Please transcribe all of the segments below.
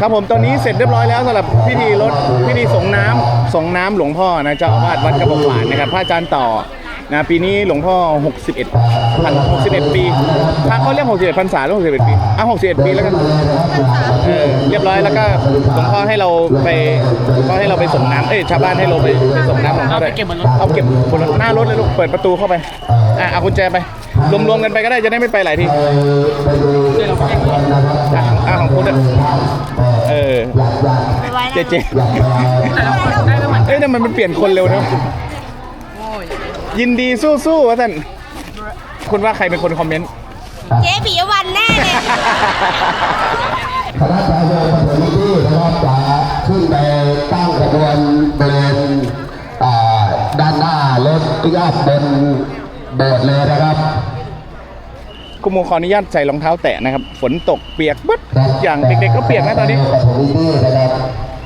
ครับผมตอนนี้เสร็จเรียบร้อยแล้วสำหรับพิธีรถพิธีส่งน้ำส่งน้ำหลวงพ่อนะเจ้าอาวาสวัดกระบอกหวานนะครับพระอาจารย์ต่อ นะปีนี้หลวงพ่อ 61พัน61 ปีพระเขาเรียก 61พรรษาหรือ61 ปีอะ61 ปีแล้วกันเออเรียบร้อยแล้วก็หลวงพ่อให้เราไปหลวงพ่อให้เราไปส่งน้ำเอ้ยชาวบ้านให้เราไปไปส่งน้ำหลวงพ่อด้วยเอาไปเก็บบนรถเอาเก็บบนรถหน้ารถเลยลูกเปิดประตูเข้าไปอะเอากุญแจไป รวมๆกันไปก็ได้จะได้ไม่ไปหลายที่เดี๋ยวเราแจ้งก่อนอะอะของคุณอะเออไปไว้เจเจแต่เราคนได้ไม่เหมือนเอ้ยนั่นมันมันเปลี่ยนคนเร็วนะโอ้ย ยินดีสู้ๆวะท่านคุณว่าใครเป็นคนคอมเมนต์ เจ๊ปิยวันแน่เลยคณะชายโยมปฐมนิธินะครับจะขึ้นไปตั้งขบวนบริเวณอ่าด้านหน้ารถปิกอัพบนโบสถ์เลยนะครับคุณโมขออนุญาตใส่รองเท้าแตะนะครับ ฝนตกเปียกปึ๊ดอย่างเด็กๆก็เปียกนะตอนนี้ปฐมนิธินะครับ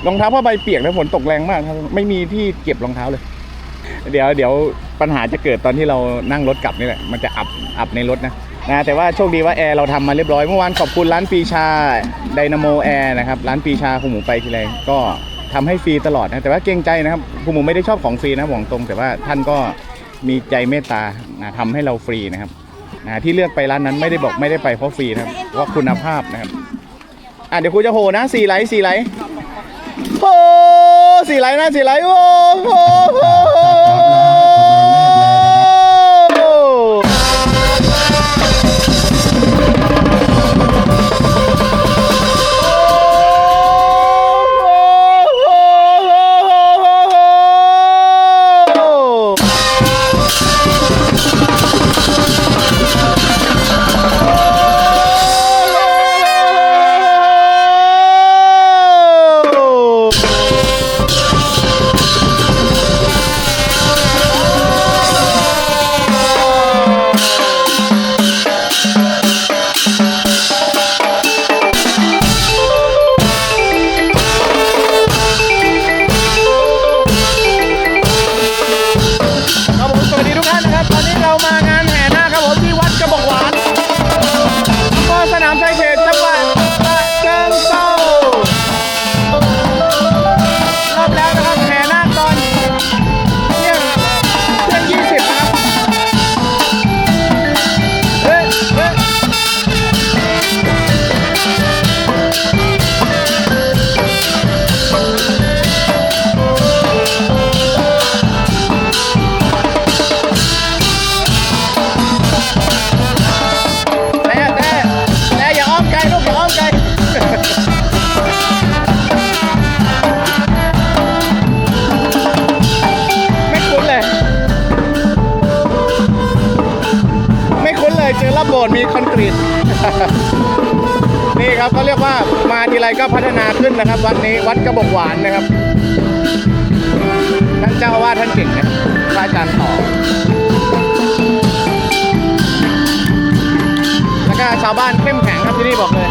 รองเท้าผ้าใบเปียกแล้วฝนตกแรงมากครับไม่มีที่เก็บรองเท้าเลย เดี๋ยวเดี๋ยวปัญหาจะเกิดตอนที่เรานั่งรถกลับนี่แหละมันจะอับอับในรถนะนะแต่ว่าโชคดีว่าแอร์เราทำมาเรียบร้อยเมื่อวานขอบคุณร้านปีชาไดนาโมแอร์นะครับร้านปีชาคุณหมูไปทีไรก็ทำให้ฟรีตลอดนะแต่ว่าเกรงใจนะครับคุณหมูไม่ได้ชอบของฟรีนะบอกตรง แต่ว่าท่านก็มีใจเมตตานะทำให้เราฟรีนะครับนะที่เลือกไปร้านนั้นไม่ได้บอกไม่ได้ไปเพราะฟรีนะครับเพราะคุณภาพนะครับอะเดี๋ยวครูจะโหนะสี่ไลท์สี่ไลท์โอ้สี่ไหลนะสี่ไหลโอ้โห ก็ส เลยเจอระโบดมีคอนกรีต นี่ครับเขาเรียกว่ามาทีไรก็พัฒนาขึ้นนะครับ วัดนี้วัดกระบอกหวานนะครับท่านเจ้าอาวาสท่านเก่งนะพระอาจารย์ต่อแล้วก็ชาวบ้านเข้มแข็งครับที่นี่บอกเลย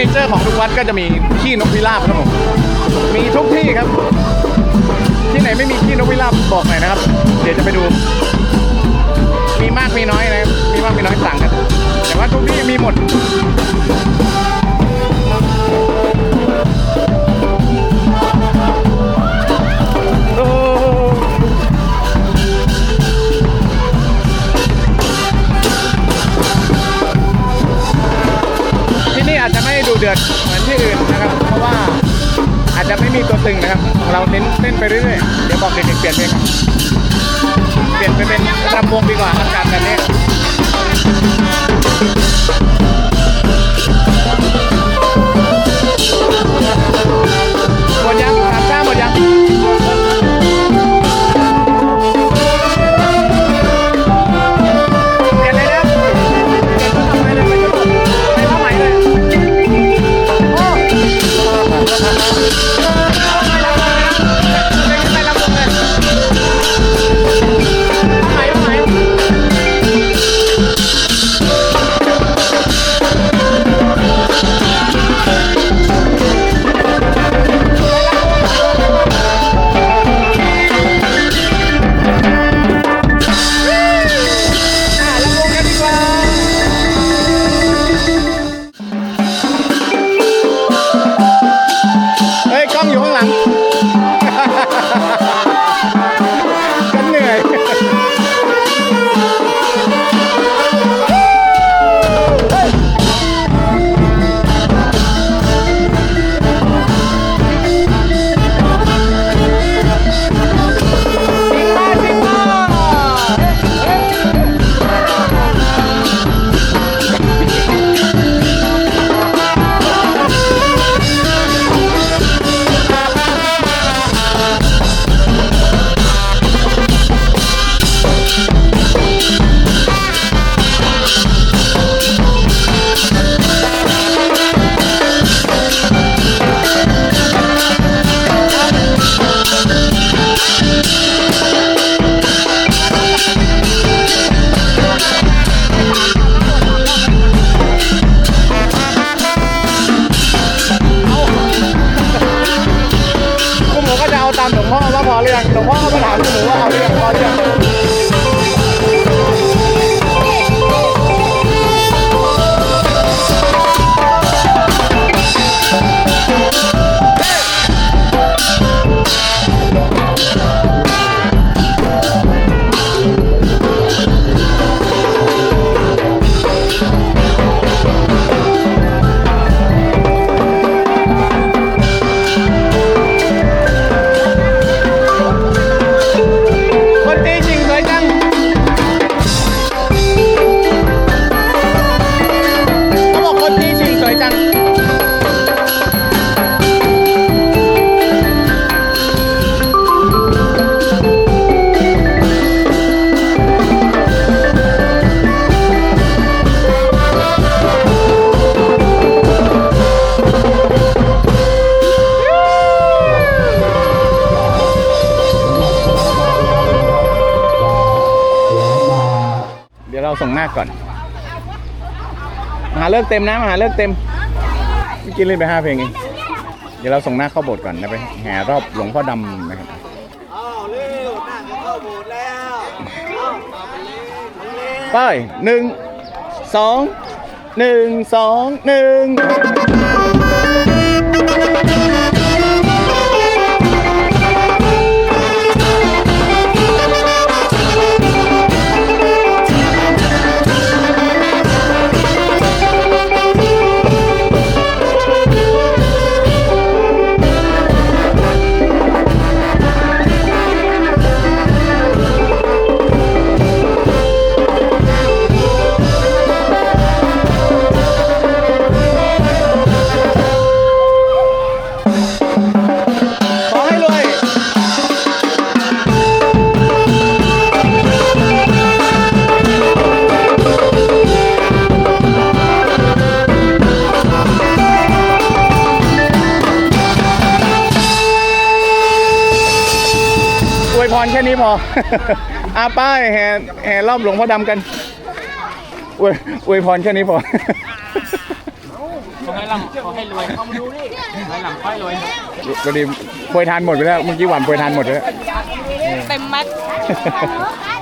เนเจอร์ของทุกวัดก็จะมีขี้นกพิราบครับผมมีทุกที่ครับ ที่ไหนไม่มีขี้นกพิราบบอกหน่อยนะครับ เดี๋ยวจะไปดู มีมากมีน้อยนะครับมีมากมีน้อยต่างกัน แต่ว่าทุกที่มีหมด ไม่มีตัวตึงนะครับ เราเน้นเน้นไปเรื่อยๆ เดี๋ยวบอกเด็กๆเปลี่ยนเพลงครับ เปลี่ยนไปเป็นรำวงดีกว่าอากาศแบบนี้ มาส่งหาก่อน มหาเลิกเต็มนะมหาเลิกเต็มเมื่อกี้เล่นไปห้าเพลงเองเดี๋ยวเราส่งหน้าเข้าโบสถ์ก่อนนะไปแห่รอบหลวงพ่อดำนะครับไปหนึ่งสองหนึ่งสองหนึ่ง ค่นี้พอ อาป้ายแห่แห่รอบหลวงพ่อดำกันอวยอวยพรแค่นี้พอ ขอให้ร่ำขอให้รวยขอให้ร่ำขอให้รวยพอดีโปรยทานหมดไปแล้ว เมื่อกี้หวานโปรยทานหมดไปแล้ว เต็มแม็กเ